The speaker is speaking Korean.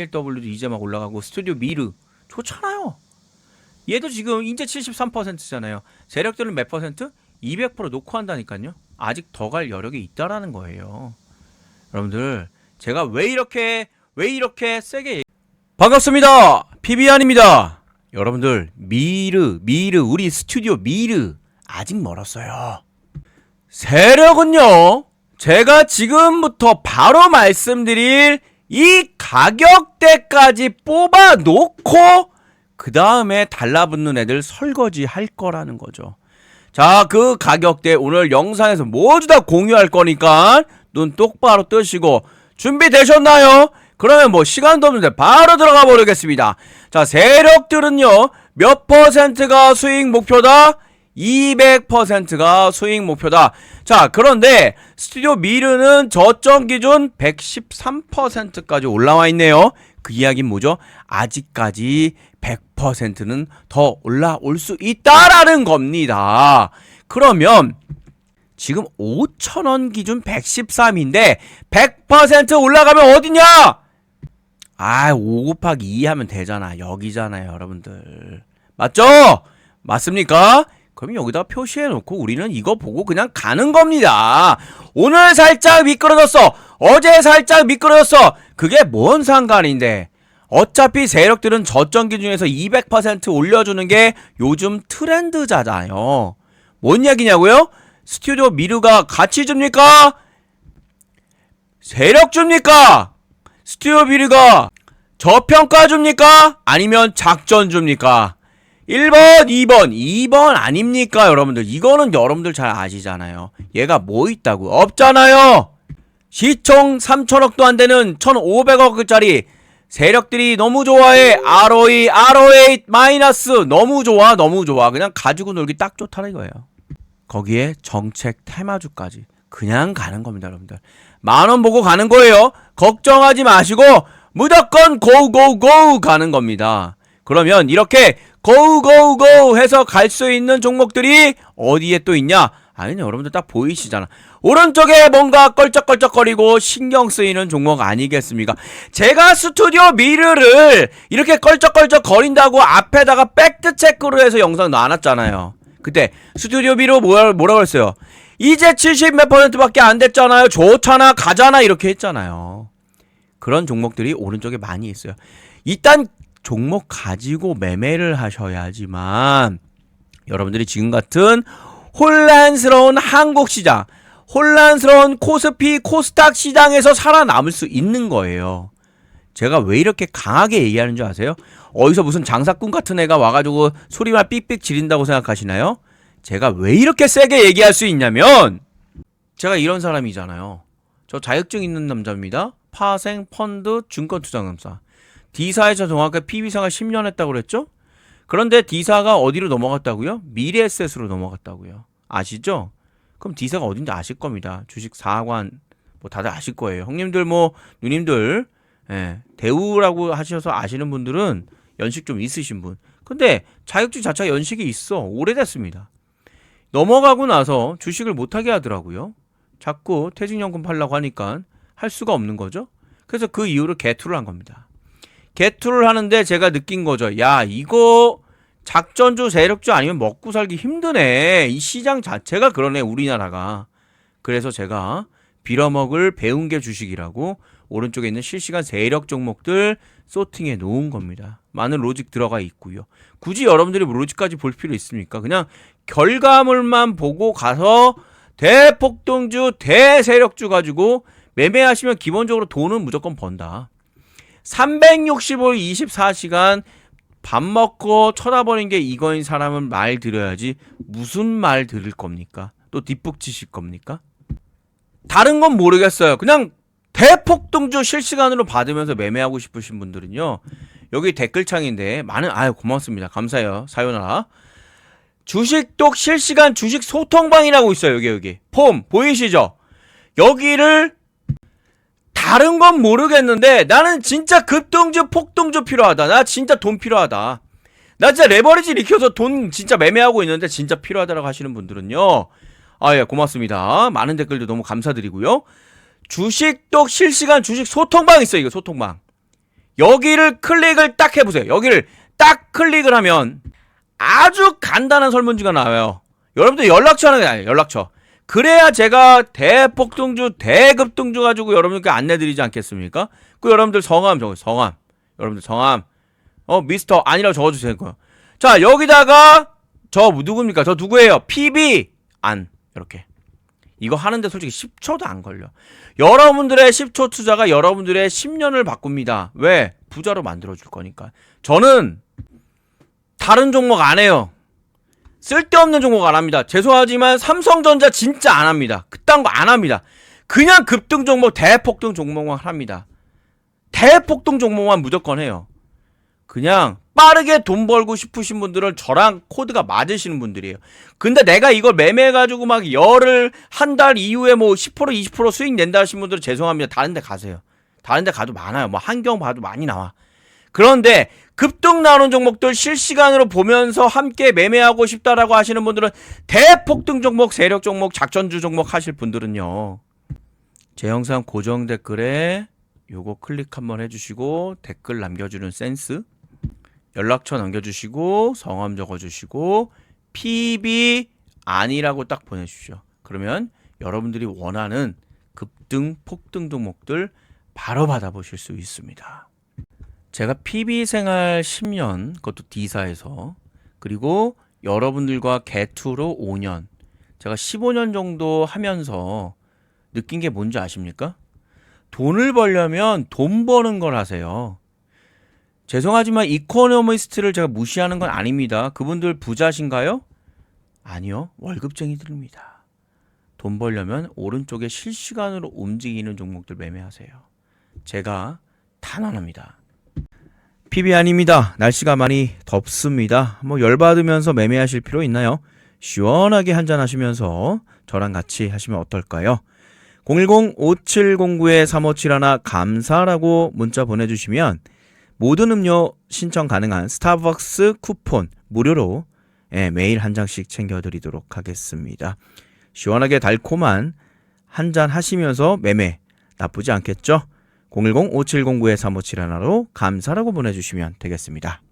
KLW도 이제 막 올라가고 스튜디오 미르 좋잖아요. 얘도 지금 이제 73%잖아요. 세력들은 몇 퍼센트? 200% 놓고 한다니까요. 아직 더 갈 여력이 있다라는 거예요. 여러분들 제가 왜 이렇게 왜 이렇게 세게. 반갑습니다. 피비안입니다. 여러분들 미르 미르 우리 스튜디오 미르 아직 멀었어요. 세력은요. 제가 지금부터 바로 말씀드릴 이 가격대까지 뽑아 놓고 그 다음에 달라붙는 애들 설거지 할 거라는 거죠. 자, 그 가격대 오늘 영상에서 모두 다 공유할 거니까 눈 똑바로 뜨시고 준비되셨나요? 그러면 뭐 시간도 없는데 바로 들어가 보겠습니다. 자, 세력들은요, 몇 퍼센트가 수익 목표다? 200%가 수익 목표다. 자, 그런데 스튜디오 미르는 저점 기준 113%까지 올라와 있네요. 그 이야기는 뭐죠? 아직까지 100%는 더 올라올 수 있다라는 겁니다. 그러면 지금 5천원 기준 113인데 100% 올라가면 어디냐? 아, 5 곱하기 2 하면 되잖아. 여기잖아요, 여러분들. 맞죠? 맞습니까? 그럼 여기다 표시해 놓고 우리는 이거 보고 그냥 가는 겁니다. 오늘 살짝 미끄러졌어. 어제 살짝 미끄러졌어. 그게 뭔 상관인데. 어차피 세력들은 저점 기준에서 200% 올려주는 게 요즘 트렌드잖아요. 뭔 얘기냐고요? 스튜디오 미르가 같이 줍니까? 세력 줍니까? 스튜디오 미르가 저평가 줍니까? 아니면 작전 줍니까? 1번, 2번, 2번 아닙니까, 여러분들? 이거는 여러분들 잘 아시잖아요. 얘가 뭐 있다고? 없잖아요! 시총 3천억도 안 되는 1,500억짜리 세력들이 너무 좋아해. ROE, ROA 마이너스. 너무 좋아, 너무 좋아. 그냥 가지고 놀기 딱 좋다는 거예요. 거기에 정책 테마주까지. 그냥 가는 겁니다, 여러분들. 만원 보고 가는 거예요. 걱정하지 마시고 무조건 고고고 가는 겁니다. 그러면 이렇게 고고고 해서 갈 수 있는 종목들이 어디에 또 있냐? 아니, 여러분들 딱 보이시잖아. 오른쪽에 뭔가 껄쩍껄쩍거리고 신경 쓰이는 종목 아니겠습니까? 제가 스튜디오 미르를 이렇게 껄쩍껄쩍 거린다고 앞에다가 팩트 체크로 해서 영상 놔놨잖아요. 그때 스튜디오 미르 뭐라, 뭐라고 했어요? 이제 70 몇 퍼센트밖에 안 됐잖아요. 좋잖아, 가잖아 이렇게 했잖아요. 그런 종목들이 오른쪽에 많이 있어요. 일단 종목 가지고 매매를 하셔야지만 여러분들이 지금 같은 혼란스러운 한국 시장, 혼란스러운 코스피, 코스닥 시장에서 살아남을 수 있는 거예요. 제가 왜 이렇게 강하게 얘기하는 줄 아세요? 어디서 무슨 장사꾼 같은 애가 와가지고 소리만 삑삑 지른다고 생각하시나요? 제가 왜 이렇게 세게 얘기할 수 있냐면 제가 이런 사람이잖아요. 저 자격증 있는 남자입니다. 파생, 펀드, 증권 투자금사. D사에서 정확하게 PB생활 10년 했다고 그랬죠? 그런데 D사가 어디로 넘어갔다고요? 미래에셋으로 넘어갔다고요. 아시죠? 그럼 D사가 어딘지 아실 겁니다. 주식 사관 뭐 다들 아실 거예요. 형님들 뭐 누님들 예, 대우라고 하셔서 아시는 분들은 연식 좀 있으신 분. 근데 자격증 자체가 연식이 있어. 오래됐습니다. 넘어가고 나서 주식을 못하게 하더라고요. 자꾸 퇴직연금 팔라고 하니까 할 수가 없는 거죠. 그래서 그 이후로 개투를 한 겁니다. 개투를 하는데 제가 느낀 거죠. 야, 이거 작전주, 세력주 아니면 먹고 살기 힘드네. 이 시장 자체가 그러네, 우리나라가. 그래서 제가 빌어먹을 배운 게 주식이라고 오른쪽에 있는 실시간 세력 종목들 소팅해 놓은 겁니다. 많은 로직 들어가 있고요. 굳이 여러분들이 뭐 로직까지 볼 필요 있습니까? 그냥 결과물만 보고 가서 대폭등주, 대세력주 가지고 매매하시면 기본적으로 돈은 무조건 번다. 365일 24시간 밥 먹고 쳐다보는 게 이거인 사람은 말 들어야지 무슨 말 들을 겁니까? 또 뒷북 치실 겁니까? 다른 건 모르겠어요. 그냥 대폭등주 실시간으로 받으면서 매매하고 싶으신 분들은요. 여기 댓글창인데 많은 아유 고맙습니다. 감사해요. 사요나라. 주식독 실시간 주식 소통방이라고 있어요. 여기 여기. 폼 보이시죠? 여기를 다른 건 모르겠는데 나는 진짜 급등주 폭등주 필요하다. 나 진짜 돈 필요하다. 나 진짜 레버리지 익혀서 돈 진짜 매매하고 있는데 진짜 필요하다라고 하시는 분들은요. 아, 예, 고맙습니다. 많은 댓글도 너무 감사드리고요. 주식독 실시간 주식 소통방 있어요, 이거 소통방. 여기를 클릭을 딱 해보세요. 여기를 딱 클릭을 하면 아주 간단한 설문지가 나와요. 여러분들 연락처 하는 게 아니에요. 연락처. 그래야 제가 대폭등주, 대급등주 가지고 여러분께 안내드리지 않겠습니까? 그 여러분들 성함 적어 성함. 여러분들 성함. 어 미스터 아니라고 적어주세요. 자 여기다가 저 누굽니까? 저 누구예요? PB 안 이렇게. 이거 하는데 솔직히 10초도 안 걸려. 여러분들의 10초 투자가 여러분들의 10년을 바꿉니다. 왜? 부자로 만들어줄 거니까. 저는 다른 종목 안 해요. 쓸데없는 종목 안 합니다. 죄송하지만 삼성전자 진짜 안 합니다. 그딴 거 안 합니다. 그냥 급등 종목, 대폭등 종목만 합니다. 대폭등 종목만 무조건 해요. 그냥 빠르게 돈 벌고 싶으신 분들은 저랑 코드가 맞으시는 분들이에요. 근데 내가 이걸 매매해가지고 막 열을 한달 이후에 뭐 10% 20% 수익 낸다 하신 분들은 죄송합니다. 다른 데 가세요. 다른 데 가도 많아요. 뭐 한경 봐도 많이 나와. 그런데 급등 나오는 종목들 실시간으로 보면서 함께 매매하고 싶다라고 하시는 분들은 대폭등 종목, 세력 종목, 작전주 종목 하실 분들은요. 제 영상 고정 댓글에 요거 클릭 한번 해주시고 댓글 남겨주는 센스 연락처 남겨주시고 성함 적어주시고 PB 아니라고 딱 보내주십시오. 그러면 여러분들이 원하는 급등, 폭등 종목들 바로 받아보실 수 있습니다. 제가 PB 생활 10년, 그것도 D사에서 그리고 여러분들과 개투로 5년, 제가 15년 정도 하면서 느낀 게 뭔지 아십니까? 돈을 벌려면 돈 버는 걸 하세요. 죄송하지만 이코노미스트를 제가 무시하는 건 아닙니다. 그분들 부자신가요? 아니요. 월급쟁이들입니다. 돈 벌려면 오른쪽에 실시간으로 움직이는 종목들 매매하세요. 제가 탄원합니다. PB 아닙니다. 날씨가 많이 덥습니다. 뭐 열받으면서 매매하실 필요 있나요? 시원하게 한잔 하시면서 저랑 같이 하시면 어떨까요? 010-5709-3571 감사라고 문자 보내주시면 모든 음료 신청 가능한 스타벅스 쿠폰 무료로 예, 매일 한 장씩 챙겨드리도록 하겠습니다. 시원하게 달콤한 한 잔 하시면서 매매 나쁘지 않겠죠? 010-5709-3571로 감사라고 보내주시면 되겠습니다.